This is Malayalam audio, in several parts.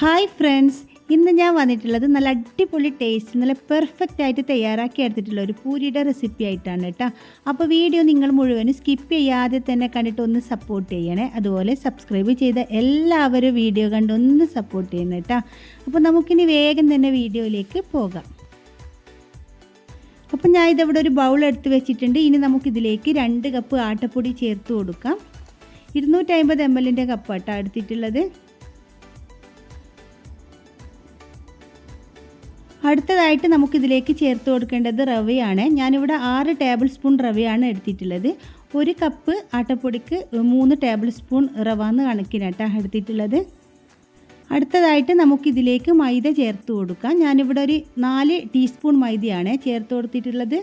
ഹായ് ഫ്രണ്ട്സ് ഇന്ന് ഞാൻ വന്നിട്ടുള്ളത് നല്ല അടിപൊളി ടേസ്റ്റ് നല്ല പെർഫെക്റ്റ് ആയിട്ട് തയ്യാറാക്കി എടുത്തിട്ടുള്ള ഒരു പൂരിയുടെ റെസിപ്പി ആയിട്ടാണ് കേട്ടോ. അപ്പോൾ വീഡിയോ നിങ്ങൾ മുഴുവനും സ്കിപ്പ് ചെയ്യാതെ തന്നെ കണ്ടിട്ട് ഒന്ന് സപ്പോർട്ട് ചെയ്യണേ. അതുപോലെ സബ്സ്ക്രൈബ് ചെയ്ത എല്ലാവരും വീഡിയോ കണ്ട് ഒന്ന് സപ്പോർട്ട് ചെയ്യണം കേട്ടോ. അപ്പോൾ നമുക്കിനി വേഗം തന്നെ വീഡിയോയിലേക്ക് പോകാം. അപ്പം ഞാൻ ഇതവിടെ ഒരു ബൗൾ എടുത്ത് വെച്ചിട്ടുണ്ട്. ഇനി നമുക്കിതിലേക്ക് രണ്ട് കപ്പ് ആട്ടപ്പൊടി ചേർത്ത് കൊടുക്കാം. ഇരുന്നൂറ്റമ്പത് എം എല്ലിന്റെ കപ്പാട്ടോ എടുത്തിട്ടുള്ളത്. അടുത്തതായിട്ട് നമുക്കിതിലേക്ക് ചേർത്ത് കൊടുക്കേണ്ടത് റവയാണ്. ഞാനിവിടെ ആറ് ടേബിൾ സ്പൂൺ റവയാണ് എടുത്തിട്ടുള്ളത്. ഒരു കപ്പ് ആട്ടപ്പൊടിക്ക് മൂന്ന് ടേബിൾ സ്പൂൺ റവ എന്ന് എടുത്തിട്ടുള്ളത്. അടുത്തതായിട്ട് നമുക്കിതിലേക്ക് മൈദ ചേർത്ത് കൊടുക്കാം. ഞാനിവിടെ ഒരു നാല് ടീസ്പൂൺ മൈദയാണ് ചേർത്ത് കൊടുത്തിട്ടുള്ളത്.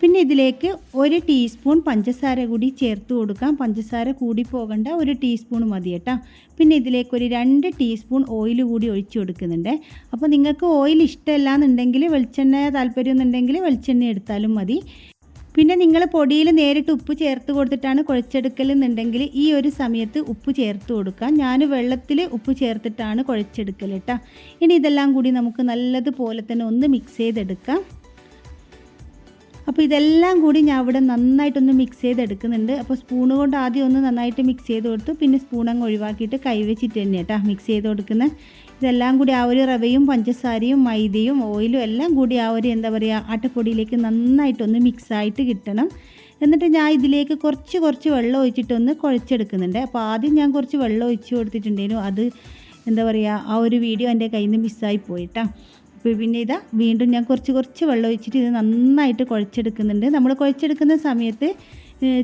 പിന്നെ ഇതിലേക്ക് ഒരു ടീസ്പൂൺ പഞ്ചസാര കൂടി ചേർത്ത് കൊടുക്കാം. പഞ്ചസാര കൂടി പോകണ്ട ഒരു ടീസ്പൂൺ മതി കേട്ടോ. പിന്നെ ഇതിലേക്ക് ഒരു രണ്ട് ടീസ്പൂൺ ഓയിൽ കൂടി ഒഴിച്ചു കൊടുക്കുന്നുണ്ട്. അപ്പോൾ നിങ്ങൾക്ക് ഓയിൽ ഇഷ്ടമല്ല എന്നുണ്ടെങ്കിൽ വെളിച്ചെണ്ണ താല്പര്യം എന്നുണ്ടെങ്കിൽ വെളിച്ചെണ്ണ എടുത്താലും മതി. പിന്നെ നിങ്ങൾ പൊടിയിൽ നേരിട്ട് ഉപ്പ് ചേർത്ത് കൊടുത്തിട്ടാണ് കുഴച്ചെടുക്കൽ എന്നുണ്ടെങ്കിൽ ഈ ഒരു സമയത്ത് ഉപ്പ് ചേർത്ത് കൊടുക്കാം. ഞാൻ വെള്ളത്തിൽ ഉപ്പ് ചേർത്തിട്ടാണ് കുഴച്ചെടുക്കൽ കേട്ടോ. ഇനി ഇതെല്ലാം കൂടി നമുക്ക് നല്ലതുപോലെ തന്നെ ഒന്ന് മിക്സ് ചെയ്തെടുക്കാം. അപ്പോൾ ഇതെല്ലാം കൂടി ഞാൻ ഇവിടെ നന്നായിട്ടൊന്ന് മിക്സ് ചെയ്തെടുക്കുന്നുണ്ട്. അപ്പോൾ സ്പൂൺ കൊണ്ട് ആദ്യം ഒന്ന് നന്നായിട്ട് മിക്സ് ചെയ്ത് കൊടുത്തു. പിന്നെ സ്പൂൺ അങ്ങ് ഒഴിവാക്കിയിട്ട് കൈവച്ചിട്ട് തന്നെ കേട്ടോ മിക്സ് ചെയ്ത് കൊടുക്കുന്നത് ഇതെല്ലാം കൂടി ആ ഒരു റവയും പഞ്ചസാരയും മൈദയും ഓയിലും എല്ലാം കൂടി ആ ഒരു എന്താ പറയുക ആട്ടപ്പൊടിയിലേക്ക് നന്നായിട്ടൊന്ന് മിക്സായിട്ട് കിട്ടണം. എന്നിട്ട് ഞാൻ ഇതിലേക്ക് കുറച്ച് കുറച്ച് വെള്ളം ഒഴിച്ചിട്ടൊന്ന് കുഴച്ചെടുക്കുന്നുണ്ട്. അപ്പോൾ ആദ്യം ഞാൻ കുറച്ച് വെള്ളം ഒഴിച്ച് കൊടുത്തിട്ടുണ്ടെങ്കിലും അത് എന്താ പറയുക ആ ഒരു വീഡിയോ എന്റെ കയ്യിൽ നിന്ന് മിസ്സായി പോയിട്ടാ പിന്നെ ഇതാ വീണ്ടും ഞാൻ കുറച്ച് കുറച്ച് വെള്ളം ഒഴിച്ചിട്ട് ഇത് നന്നായിട്ട് കുഴച്ചെടുക്കുന്നുണ്ട്. നമ്മൾ കുഴച്ചെടുക്കുന്ന സമയത്ത്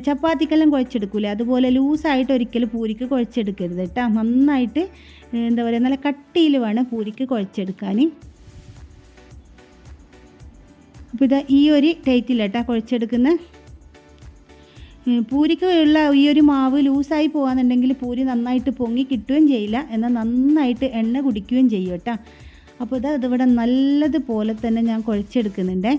ചപ്പാത്തിക്കെല്ലാം കുഴച്ചെടുക്കൂലേ? അതുപോലെ ലൂസായിട്ട് ഒരിക്കലും പൂരിക്ക് കുഴച്ചെടുക്കരുത് കേട്ടോ. നന്നായിട്ട് എന്താ പറയുക നല്ല കട്ടിയിൽ വേണം പൂരിക്ക് കുഴച്ചെടുക്കാൻ. അപ്പോൾ ഇതാ ഈ ഒരു ടൈറ്റിലട്ടാ കുഴച്ചെടുക്കുന്ന. പൂരിക്ക് ഉള്ള ഈ ഒരു മാവ് ലൂസായി പോകാന്നുണ്ടെങ്കിൽ പൂരി നന്നായിട്ട് പൊങ്ങി കിട്ടുകയും ചെയ്യില്ല. എന്നാൽ നന്നായിട്ട് എണ്ണ കുടിക്കുകയും ചെയ്യും കേട്ടോ. അപ്പോൾ ഇത് ഇതിവിടെ നല്ലതുപോലെ തന്നെ ഞാൻ കുഴച്ചെടുക്കുന്നുണ്ട്.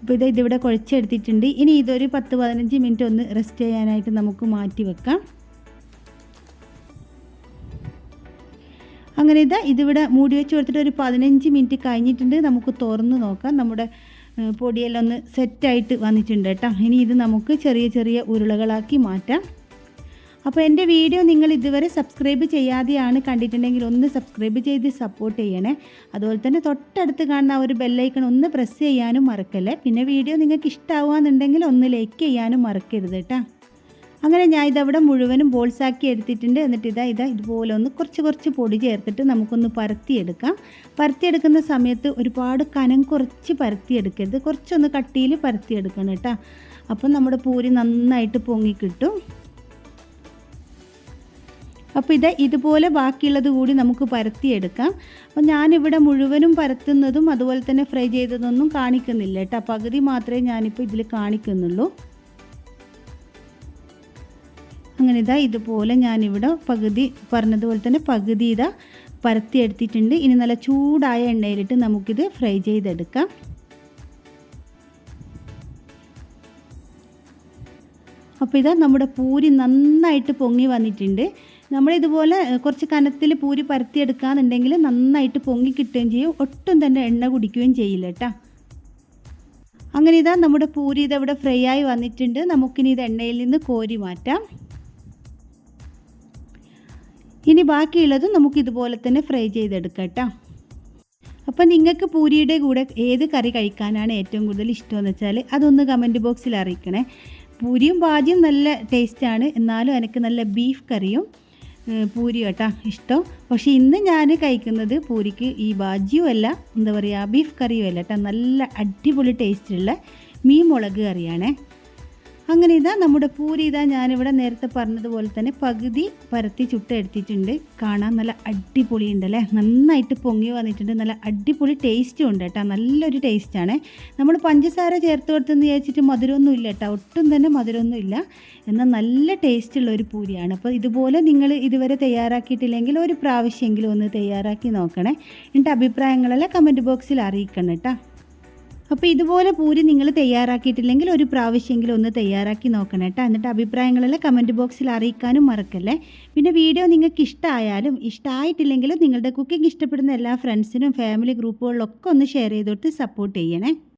അപ്പോൾ ഇത് ഇതിവിടെ കുഴച്ചെടുത്തിട്ടുണ്ട്. ഇനി ഇതൊരു പത്ത് പതിനഞ്ച് മിനിറ്റ് ഒന്ന് റെസ്റ്റ് ചെയ്യാനായിട്ട് നമുക്ക് മാറ്റി വെക്കാം. അങ്ങനെ ഇതാ ഇതിവിടെ മൂടി വെച്ച് കൊടുത്തിട്ട് ഒരു പതിനഞ്ച് മിനിറ്റ് കഴിഞ്ഞിട്ടുണ്ട്. നമുക്ക് തുറന്ന് നോക്കാം. നമ്മുടെ പൊടിയെല്ലാം ഒന്ന് സെറ്റായിട്ട് വന്നിട്ടുണ്ട് കേട്ടോ. ഇനി ഇത് നമുക്ക് ചെറിയ ചെറിയ ഉരുളകളാക്കി മാറ്റാം. അപ്പോൾ എന്റെ വീഡിയോ നിങ്ങൾ ഇതുവരെ സബ്സ്ക്രൈബ് ചെയ്യാതെയാണ് കണ്ടിട്ടുണ്ടെങ്കിൽ ഒന്ന് സബ്സ്ക്രൈബ് ചെയ്ത് സപ്പോർട്ട് ചെയ്യണേ. അതുപോലെ തന്നെ തൊട്ടടുത്ത് കാണുന്ന ആ ഒരു ബെല്ലൈക്കൺ ഒന്ന് പ്രസ് ചെയ്യാനും മറക്കല്ലേ. പിന്നെ വീഡിയോ നിങ്ങൾക്ക് ഇഷ്ടമാവുകയെന്നുണ്ടെങ്കിൽ ഒന്ന് ലൈക്ക് ചെയ്യാനും മറക്കരുത് കേട്ടോ അങ്ങനെ ഞാൻ ഇതവിടെ മുഴുവനും ബോൾസാക്കി എടുത്തിട്ടുണ്ട്. എന്നിട്ട് ഇതാ ഇതാ ഇതുപോലെ ഒന്ന് കുറച്ച് കുറച്ച് പൊടി ചേർത്തിട്ട് നമുക്കൊന്ന് പരത്തിയെടുക്കാം. പരത്തിയെടുക്കുന്ന സമയത്ത് ഒരുപാട് കനം കുറച്ച് പരത്തിയെടുക്കരുത്. കുറച്ചൊന്ന് കട്ടിയിൽ പരത്തിയെടുക്കണം കേട്ടോ അപ്പം നമ്മുടെ പൂരി നന്നായിട്ട് പൊങ്ങി കിട്ടും. അപ്പോൾ ഇത് ഇതുപോലെ ബാക്കിയുള്ളത് കൂടി നമുക്ക് പരത്തിയെടുക്കാം. അപ്പോൾ ഞാനിവിടെ മുഴുവനും പരത്തുന്നതും അതുപോലെ തന്നെ ഫ്രൈ ചെയ്തതൊന്നും കാണിക്കുന്നില്ല കേട്ടോ. പകുതി മാത്രമേ ഞാനിപ്പോൾ ഇതിൽ കാണിക്കുന്നുള്ളൂ. അങ്ങനെ ഇതാ ഇതുപോലെ ഞാനിവിടെ പകുതി പറഞ്ഞതുപോലെ തന്നെ പകുതി ഇതാ പരത്തിയെടുത്തിട്ടുണ്ട്. ഇനി നല്ല ചൂടായ എണ്ണയിലിട്ട് നമുക്കിത് ഫ്രൈ ചെയ്തെടുക്കാം. അപ്പോൾ ഇതാ നമ്മുടെ പൂരി നന്നായിട്ട് പൊങ്ങി വന്നിട്ടുണ്ട്. നമ്മളിതുപോലെ കുറച്ച് കനത്തിൽ പൂരി പരത്തിയെടുക്കാന്നുണ്ടെങ്കിൽ നന്നായിട്ട് പൊങ്ങി കിട്ടുകയും ചെയ്യും. ഒട്ടും തന്നെ എണ്ണ കുടിക്കുകയും ചെയ്യില്ല കേട്ടോ. അങ്ങനെ ഇതാ നമ്മുടെ പൂരി ഇതവിടെ ഫ്രൈ ആയി വന്നിട്ടുണ്ട്. നമുക്കിനി ഇത് എണ്ണയിൽ നിന്ന് കോരി മാറ്റാം. ഇനി ബാക്കിയുള്ളത് നമുക്ക് ഇതുപോലെ തന്നെ ഫ്രൈ ചെയ്തെടുക്കാം കേട്ടോ. അപ്പം നിങ്ങൾക്ക് പൂരിയുടെ കൂടെ ഏത് കറി കഴിക്കാനാണ് ഏറ്റവും കൂടുതൽ ഇഷ്ടമെന്ന് വെച്ചാൽ അതൊന്ന് കമന്റ് ബോക്സിൽ അറിയിക്കണേ. പൂരിയും ബാജിയും നല്ല ടേസ്റ്റാണ് എന്നാലും എനിക്ക് നല്ല ബീഫ് കറിയും പൂരി കേട്ടോ ഇഷ്ടം. പക്ഷേ ഇന്ന് ഞാൻ കഴിക്കുന്നത് പൂരിക്ക് ഈ ബാജിയും അല്ല എന്താ പറയുക ബീഫ് കറിയും അല്ല കേട്ടോ. നല്ല അടിപൊളി ടേസ്റ്റുള്ള മീൻ മുളക് കറിയാണേ. അങ്ങനെ ഇതാ നമ്മുടെ പൂരി ഇതാ ഞാനിവിടെ നേരത്തെ പറഞ്ഞതുപോലെ തന്നെ പകുതി പരത്തി ചുട്ടെടുത്തിട്ടുണ്ട് കാണാൻ നല്ല അടിപൊളി ഉണ്ട് അല്ലേ നന്നായിട്ട് പൊങ്ങി വന്നിട്ടുണ്ട്. നല്ല അടിപൊളി ടേസ്റ്റും ഉണ്ട് കേട്ടോ. നല്ലൊരു ടേസ്റ്റാണ് നമ്മൾ പഞ്ചസാര ചേർത്ത് കൊടുത്തെന്ന് വിചാരിച്ചിട്ട് മധുരമൊന്നും ഇല്ല കേട്ടോ. ഒട്ടും തന്നെ മധുരമൊന്നും ഇല്ല. എന്നാൽ നല്ല ടേസ്റ്റുള്ള ഒരു പൂരിയാണ്. അപ്പോൾ ഇതുപോലെ നിങ്ങൾ ഇതുവരെ തയ്യാറാക്കിയിട്ടില്ലെങ്കിൽ ഒരു പ്രാവശ്യമെങ്കിലും ഒന്ന് തയ്യാറാക്കി നോക്കണേ. എന്നിട്ട് അഭിപ്രായങ്ങളെല്ലാം കമന്റ് ബോക്സിൽ അറിയിക്കണം കേട്ടോ. അപ്പോൾ ഇതുപോലെ പൂരി നിങ്ങൾ തയ്യാറാക്കിയിട്ടില്ലെങ്കിൽ ഒരു പ്രാവശ്യമെങ്കിലും ഒന്ന് തയ്യാറാക്കി നോക്കണം കേട്ടോ. എന്നിട്ട് അഭിപ്രായങ്ങളെല്ലാം കമന്റ് ബോക്സിൽ അറിയിക്കാനും മറക്കല്ലേ. പിന്നെ വീഡിയോ നിങ്ങൾക്ക് ഇഷ്ടമായാലും ഇഷ്ടമായിട്ടില്ലെങ്കിലും നിങ്ങളുടെ കുക്കിംഗ് ഇഷ്ടപ്പെടുന്ന എല്ലാ ഫ്രണ്ട്സിനും ഫാമിലി ഗ്രൂപ്പുകളിലൊക്കെ ഒന്ന് ഷെയർ ചെയ്ത് കൊടുത്ത് സപ്പോർട്ട് ചെയ്യണേ.